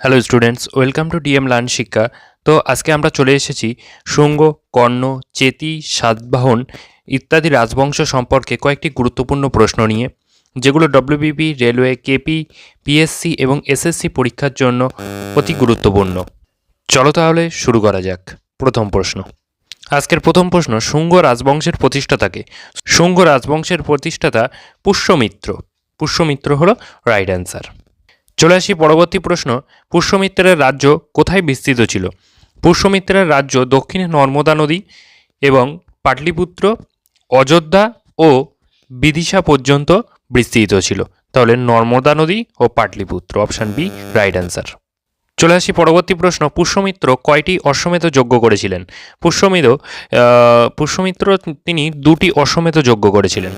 Hello students welcome to D M learn শিক্ষা তো আজকে আমরা চলে এসেছি শুঙ্গ, কর্ণ, চেতি, সাতবাহন ইত্যাদি রাজবংশ সম্পর্কে কয়েকটি গুরুত্বপূর্ণ প্রশ্ন নিয়ে, যেগুলো ডব্লিউবিপি রেলওয়ে কেপি পিএসসি এবং এসএসসি পরীক্ষার জন্য অতি গুরুত্বপূর্ণ। চলো তাহলে শুরু করা যাক। প্রথম প্রশ্ন। আজকের প্রথম প্রশ্ন, শুঙ্গ রাজবংশের প্রতিষ্ঠাতাকে। শুঙ্গ রাজবংশের প্রতিষ্ঠাতা পুষ্যমিত্র। পুষ্যমিত্র হলো রাইট অ্যান্সার চলে আসি পরবর্তী প্রশ্ন, পুষ্যমিত্রের রাজ্য কোথায় বিস্তৃত ছিল? পুষ্যমিত্রের রাজ্য দক্ষিণে নর্মদা নদী এবং পাটলিপুত্র, অযোধ্যা ও বিদিশা পর্যন্ত বিস্তৃত ছিল। তাহলে নর্মদা নদী ও Pataliputra, option B, right answer. চলে আসি পরবর্তী প্রশ্ন, পুষ্যমিত্র কয়টি অশ্বমেধ যজ্ঞ করেছিলেন? পুষ্যমিত পুষ্যমিত্র তিনি দুটি অশ্বমেধ যজ্ঞ করেছিলেন।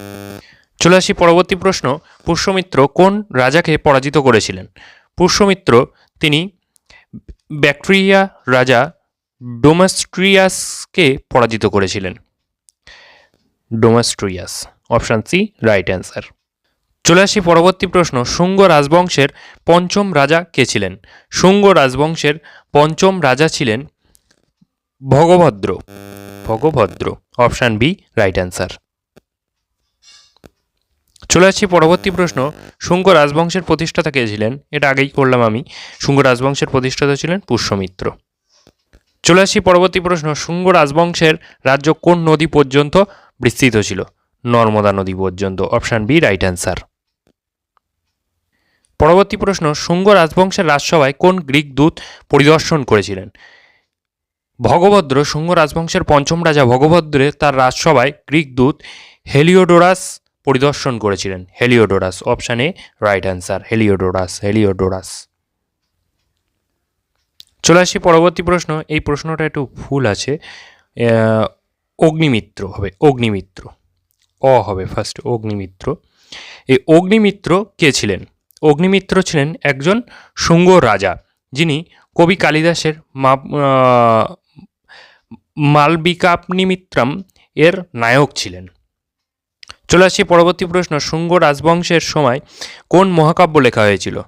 চলে আসি পরবর্তী প্রশ্ন। পুষ্যমিত্র কোন রাজাকে পরাজিত করেছিলেন? পুষ্যমিত্র তিনি ব্যাকট্রিয়া রাজা ডোমাস্ট্রিয়াসকে পরাজিত করেছিলেন। Demetrius, option C, right answer. চলে আসি পরবর্তী প্রশ্ন। শুঙ্গ রাজবংশের পঞ্চম রাজা কে ছিলেন? শুঙ্গ রাজবংশের পঞ্চম রাজা ছিলেন Bhagabhadra. Bhagabhadra, option B, right answer. চলে আসছি পরবর্তী প্রশ্ন। শুঙ্গ রাজবংশের প্রতিষ্ঠাতা কে ছিলেন? এটা আগেই করলাম আমি। শুঙ্গ রাজবংশের প্রতিষ্ঠাতা ছিলেন পুষ্যমিত্র। চলে আসছি পরবর্তী প্রশ্ন। শুঙ্গ রাজবংশের রাজ্য কোন নদী পর্যন্ত বিস্তৃত ছিল? নর্মদা নদী পর্যন্ত। Option B, right answer. পরবর্তী প্রশ্ন। শুঙ্গ রাজবংশের রাজসভায় কোন গ্রিক দূত পরিদর্শন করেছিলেন? ভগভদ্র, শুঙ্গ রাজবংশের পঞ্চম রাজা ভগভদ্রে তার রাজসভায় গ্রিক দূত হেলিওডোরাস পরিদর্শন করেছিলেন হেলিওডোরাস। অপশানে রাইট অ্যান্সার হেলিওডোরাস হেলিওডোরাস। চলে আসি পরবর্তী প্রশ্ন। এই প্রশ্নটা একটু ভুল আছে। অগ্নিমিত্র হবে, অগ্নিমিত্র। অ হবে ফার্স্ট অগ্নিমিত্র। এই অগ্নিমিত্র কে ছিলেন? অগ্নিমিত্র ছিলেন একজন শুঙ্গ রাজা, যিনি কবি কালিদাসের মা- মালবিকাপনিমিত্রাম এর নায়ক ছিলেন। চলে আসছি পরবর্তী প্রশ্ন, শুঙ্গ রাজবংশের সময় কোন মহাকাব্য লেখা হয়েছিল?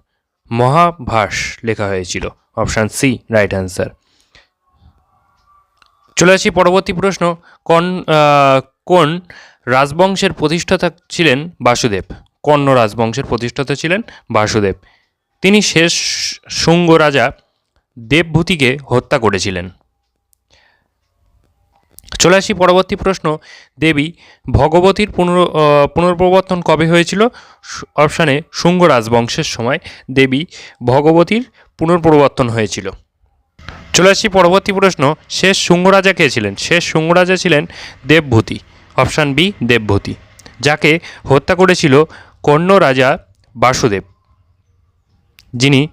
মহাভাস লেখা হয়েছিল। Option C, right answer. চলে আসি পরবর্তী প্রশ্ন, কোন কোন রাজবংশের প্রতিষ্ঠাতা ছিলেন বাসুদেব? কর্ণ রাজবংশের প্রতিষ্ঠাতা ছিলেন বাসুদেব। তিনি শেষ শুঙ্গ রাজা দেবভূতিকে হত্যা করেছিলেন। চলে আসি পরবর্তী প্রশ্ন। দেবী, ভগবতীর পুনর পুনর্প্রবর্তন কবে হয়েছিল? অপশানে শুঙ্গ রাজবংশের সময়। দেবী, ভগবতীর পুনর্প্রবর্তন হয়েছিল। চলে আসি পরবর্তী প্রশ্ন। শেষ শুঙ্গ রাজা কে ছিলেন? শেষ শুঙ্গ রাজা ছিলেন দেবভূতি। Option B Devabhuti. যাকে হত্যা করেছিল কর্ণ রাজা বাসুদেব। যিনি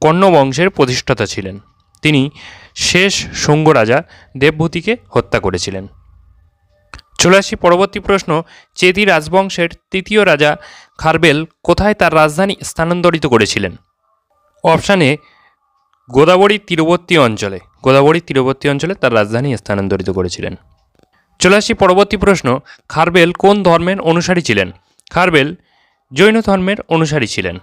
কর্ণ বংশের প্রতিষ্ঠাতা ছিলেন। তিনি শেষ শুঙ্গ রাজা দেবভূতিকে হত্যা করেছিলেন। চলে আসি পরবর্তী প্রশ্ন চেদি রাজবংশের তৃতীয় রাজা খারবেল কোথায় তার রাজধানী স্থানান্তরিত করেছিলেন? অপশানে গোদাবরী তীরবর্তী অঞ্চলে। গোদাবরী তীরবর্তী অঞ্চলে তার রাজধানী স্থানান্তরিত করেছিলেন। চলে আসি পরবর্তী প্রশ্ন, খারবেল কোন ধর্মের অনুসারী ছিলেন? খারবেল জৈন ধর্মের অনুসারী ছিলেন।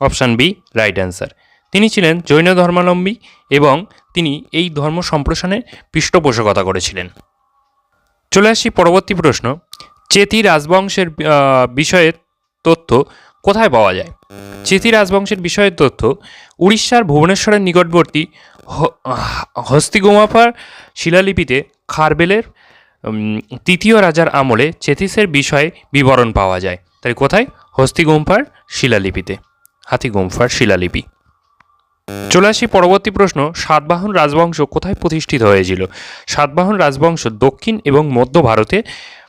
Option B, right answer. তিনি ছিলেন জৈন ধর্মাবলম্বী এবং তিনি এই ধর্ম সম্প্রসারণে পৃষ্ঠপোষকতা করেছিলেন। চলে আসি পরবর্তী প্রশ্ন চেতি রাজবংশের আহ, বিষয়ের তথ্য কোথায় পাওয়া যায়? চেতি রাজবংশের বিষয়ের তথ্য উড়িষ্যার ভুবনেশ্বরের নিকটবর্তী হ- হস্তিগোমাপার শিলালিপিতে খারবেলের তৃতীয় রাজার আমলে চেতিসের বিষয়ে বিবরণ পাওয়া যায়। তাই কোথায়? হস্তিগুম্ফার শিলালিপিতে। হাতিগুম্ফার শিলালিপি। চলে আসি পরবর্তী প্রশ্ন, সাতবাহন রাজবংশ কোথায় প্রতিষ্ঠিত হয়েছিল? সাতবাহন রাজবংশ দক্ষিণ এবং মধ্য ভারতে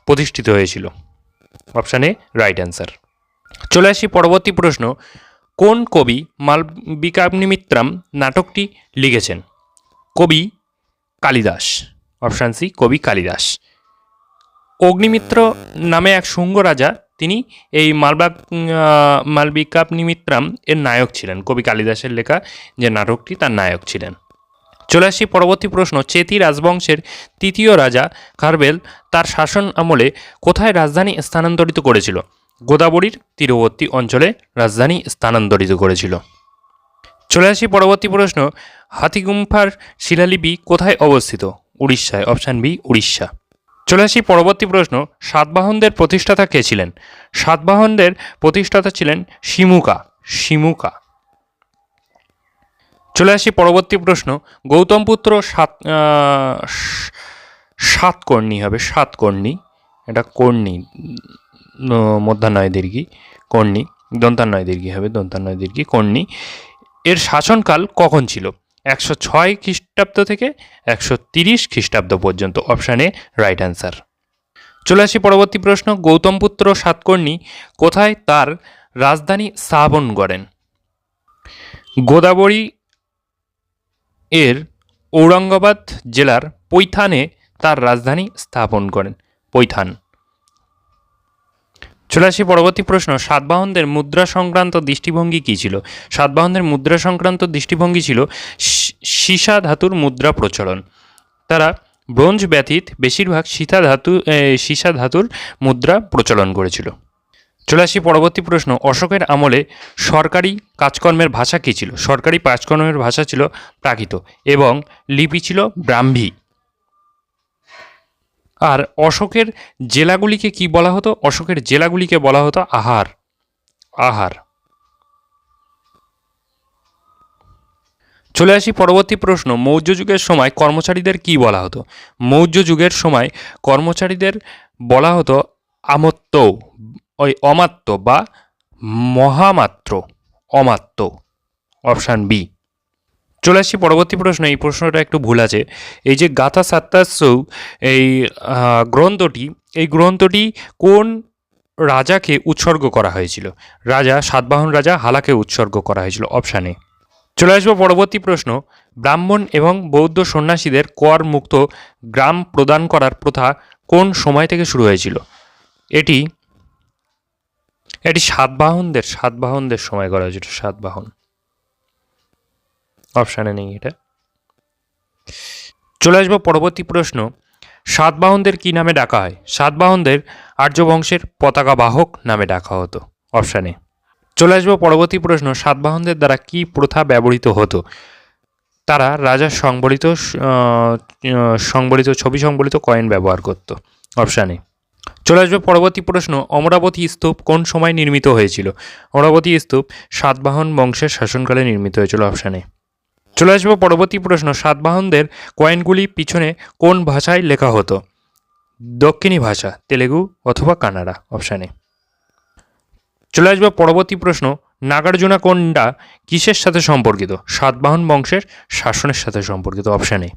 প্রতিষ্ঠিত হয়েছিল। অপশানে রাইট অ্যান্সার। চলে আসি পরবর্তী প্রশ্ন, কোন কবি মালবিকাগ্নিমিত্রাম নাটকটি লিখেছেন? কবি কালিদাস। অপশান সি, কবি কালিদাস। অগ্নিমিত্র নামে এক শুঙ্গ রাজা তিনি এই মালবাগ মালবিকাপ নিমিত্রাম এর নায়ক ছিলেন। কবি কালিদাসের লেখা যে নাটকটি তার নায়ক ছিলেন। চলে আসি পরবর্তী প্রশ্ন। চেতি রাজবংশের তৃতীয় রাজা খারবেল তার শাসন আমলে কোথায় রাজধানী স্থানান্তরিত করেছিল? গোদাবরীর তীরবর্তী অঞ্চলে রাজধানী স্থানান্তরিত করেছিল। চলে আসি পরবর্তী প্রশ্ন। হাতিগুম্ফার শিলালিপি কোথায় অবস্থিত? উড়িষ্যায়। Option B, Orissa. চলে আসি পরবর্তী প্রশ্ন, সাতবাহনদের প্রতিষ্ঠাতা কে ছিলেন? সাতবাহনদের প্রতিষ্ঠাতা ছিলেন শিমুকা শিমুকা। চলে আসি পরবর্তী প্রশ্ন, গৌতম পুত্র সাত সাতকর্ণী হবে সাতকর্ণী এটা কর্ণী মধ্যাহ্নয় দীর্ঘি, কর্ণী দন্তান্নয় দীর্ঘি হবে দন্তান্নয় দীর্ঘি, কর্ণী। এর শাসনকাল কখন ছিল? একশো ছয় খ্রিস্টাব্দ থেকে একশো তিরিশ খ্রিস্টাব্দ পর্যন্ত। অপশানে রাইট অ্যান্সার চলে আসি পরবর্তী প্রশ্ন। গৌতম পুত্র সাতকর্ণী কোথায় তার রাজধানী স্থাপন করেন গোদাবরী এর ঔরঙ্গাবাদ জেলার পৈথানে তার রাজধানী স্থাপন করেন পৈথান। চলে আসি পরবর্তী প্রশ্ন, সাতবাহনদের মুদ্রা সংক্রান্ত দৃষ্টিভঙ্গি কী ছিল? সাতবাহনদের মুদ্রা সংক্রান্ত দৃষ্টিভঙ্গি ছিল সীসা ধাতুর মুদ্রা প্রচলন। তারা ব্রোঞ্জ ব্যতীত বেশিরভাগ সীতা ধাতু সীসা ধাতুর মুদ্রা প্রচলন করেছিল। চলে আসি পরবর্তী প্রশ্ন, অশোকের আমলে সরকারি কাজকর্মের ভাষা কী ছিল? সরকারি কাজকর্মের ভাষা ছিল প্রাকৃত এবং লিপি ছিল ব্রাহ্মী। আর অশোকের জেলাগুলিকে কি বলা হতো? অশোকের জেলাগুলিকে বলা হতো আহার। আহার। চলে আসি পরবর্তী প্রশ্ন। মৌর্য যুগের সময় কর্মচারীদের কি বলা হতো? মৌর্য যুগের সময় কর্মচারীদের বলা হতো আমত্ত, ওই অমাত্য বা মহামাত্র। অমাত্য। Option B. চলে আসছি পরবর্তী প্রশ্ন, এই প্রশ্নটা একটু ভুল আছে। এই যে গাথা সাত্তাসৌ এই গ্রন্থটি এই গ্রন্থটি কোন রাজাকে উৎসর্গ করা হয়েছিল? রাজা, সাতবাহন রাজা, হালাকে উৎসর্গ করা হয়েছিল অপশানে চলে আসব পরবর্তী প্রশ্ন, ব্রাহ্মণ এবং বৌদ্ধ সন্ন্যাসীদের কর মুক্ত গ্রাম প্রদান করার প্রথা কোন সময় থেকে শুরু হয়েছিল? এটি এটি সাতবাহনদের সাতবাহনদের সময় করা হয়েছিল, সাতবাহন। অপশানে নেই এটা। চলে আসব পরবর্তী প্রশ্ন, সাতবাহনদের কি নামে ডাকা হয়? সাতবাহনদের আর্যবংশের পতাকা বাহক নামে ডাকা হতো, অপশানে। চলে আসব পরবর্তী প্রশ্ন, সাতবাহনদের দ্বারা কি প্রথা ব্যবহৃত হতো? তারা রাজার সংবলিত সংবলিত, ছবি সংবলিত কয়েন ব্যবহার করত, অপশানে। চলে আসবে পরবর্তী প্রশ্ন, অমরাবতী স্তূপ কোন সময় নির্মিত হয়েছিল? অমরাবতী স্তূপ সাতবাহন বংশের শাসনকালে নির্মিত হয়েছিল, অপশানে। চলে আসব পরবর্তী প্রশ্ন। সাতবাহনদের কয়েনগুলি পিছনে কোন ভাষায় লেখা হতো? দক্ষিণী ভাষা, তেলেগু অথবা কানাডা, অপশানে চলে আসব পরবর্তী প্রশ্ন, নাগার্জুনা কোনটা কিসের সাথে সম্পর্কিত? সাতবাহন বংশের শাসনের সাথে সম্পর্কিত, অপশানে